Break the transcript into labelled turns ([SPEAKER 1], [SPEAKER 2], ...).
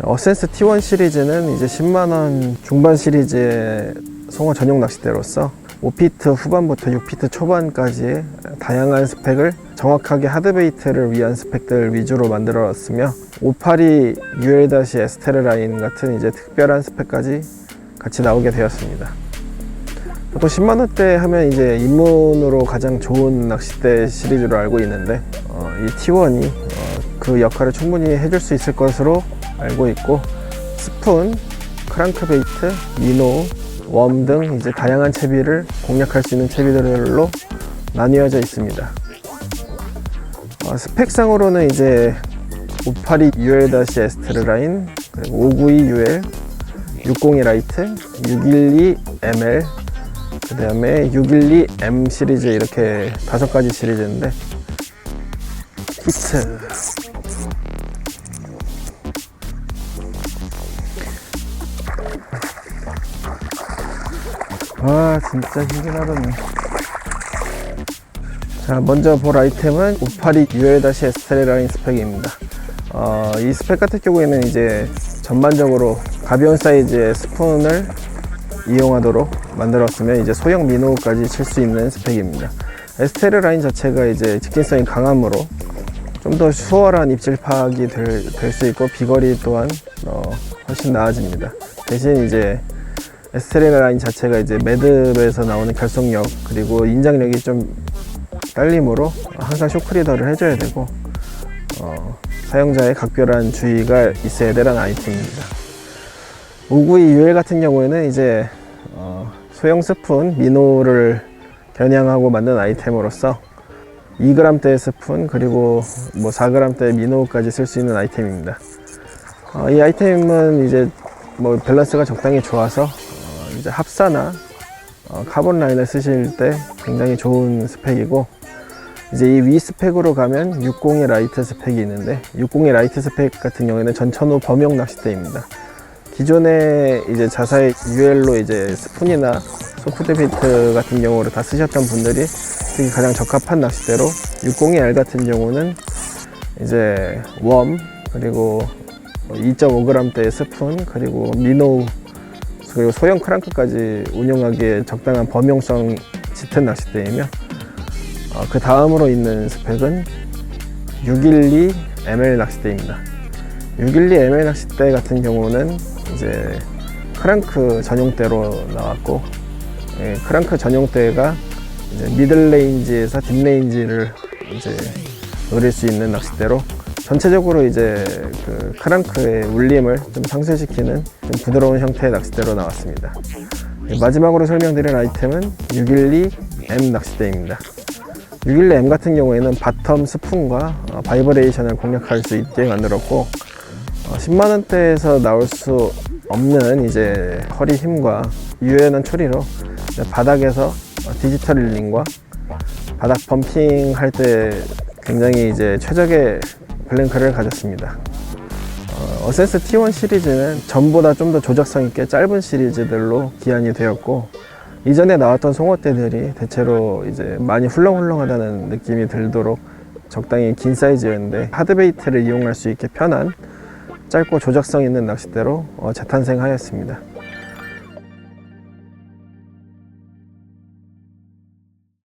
[SPEAKER 1] 자, 어센스 T1 시리즈는 이제 10만원 중반 시리즈의 송어 전용 낚싯대로서 5피트 후반부터 6피트 초반까지 다양한 스펙을 정확하게 하드베이트를 위한 스펙들 위주로 만들어놨으며 582 UL-에스테르 라인 같은 이제 특별한 스펙까지 같이 나오게 되었습니다. 보통 10만 원대 하면 이제 입문으로 가장 좋은 낚싯대 시리즈로 알고 있는데 어, 이 T1이 어, 그 역할을 충분히 해줄 수 있을 것으로 알고 있고 스푼, 크랑크베이트, 미노, 웜 등 이제 다양한 채비를 공략할 수 있는 채비들로 나뉘어져 있습니다. 어, 스펙상으로는 이제 582 UL-에스테르 라인, 그리고 592 UL, 602 라이트, 612 ML, 그 다음에 612M 시리즈 이렇게 다섯 가지 시리즈인데 히트 와 진짜 힘긴 하더니 자 먼저 볼 아이템은 582 UL-에스테레 라인 스펙입니다 어, 이 스펙 같은 경우에는 이제 전반적으로 가벼운 사이즈의 스푼을 이용하도록 만들었으면 이제 소형 미노까지 칠 수 있는 스펙입니다. 에스테르 라인 자체가 이제 직진성이 강하므로 좀 더 수월한 입질 파악이 될 수 있고 비거리 또한 어, 훨씬 나아집니다. 대신 이제 에스테르 라인 자체가 이제 매듭에서 나오는 결속력 그리고 인장력이 좀 딸림으로 항상 쇼크리더를 해줘야 되고 어, 사용자의 각별한 주의가 있어야 될 아이템입니다. 592 UL 같은 경우에는 이제 어, 소형 스푼 미노를 겨냥하고 만든 아이템으로서 2g대의 스푼 그리고 뭐 4g대의 미노까지 쓸 수 있는 아이템입니다. 어, 이 아이템은 이제 뭐 밸런스가 적당히 좋아서 어, 이제 합사나 어, 카본 라인을 쓰실 때 굉장히 좋은 스펙이고 이제 이 위 스펙으로 가면 60의 라이트 스펙이 있는데 60의 라이트 스펙 같은 경우에는 전천후 범용 낚싯대입니다. 기존에 이제 자사의 UL로 이제 스푼이나 소프트 비트 같은 경우로 다 쓰셨던 분들이 특히 가장 적합한 낚싯대로 602R 같은 경우는 이제 웜 그리고 2.5g대의 스푼 그리고 미노 그리고 소형 크랑크까지 운용하기에 적당한 범용성 짙은 낚싯대이며 어, 그 다음으로 있는 스펙은 612 ML 낚싯대입니다. 612 ML 낚싯대 같은 경우는 이제 크랑크 전용대로 나왔고 예, 크랑크 전용대가 미들 레인지에서 딥 레인지를 이제 노릴 수 있는 낚싯대로 전체적으로 이제 그 크랑크의 울림을 좀 상쇄시키는 좀 부드러운 형태의 낚싯대로 나왔습니다. 예, 마지막으로 설명드릴 아이템은 612M 낚싯대입니다. 612M 같은 경우에는 바텀 스푼과 어, 바이브레이션을 공략할 수 있게 만들었고 어, 10만 원대에서 나올 수 없는 이제 허리 힘과 유연한 이제 바닥에서 어, 디지털 릴링과 바닥 펌핑 할 때 굉장히 이제 최적의 블랭크를 가졌습니다. 어, 어센스 T1 시리즈는 전보다 좀 더 조작성 있게 짧은 시리즈들로 기한이 되었고 이전에 나왔던 송어대들이 대체로 이제 많이 훌렁훌렁하다는 느낌이 들도록 적당히 긴 사이즈였는데 하드베이트를 이용할 수 있게 편한 짧고 조작성 있는 낚싯대로 어, 재탄생하였습니다.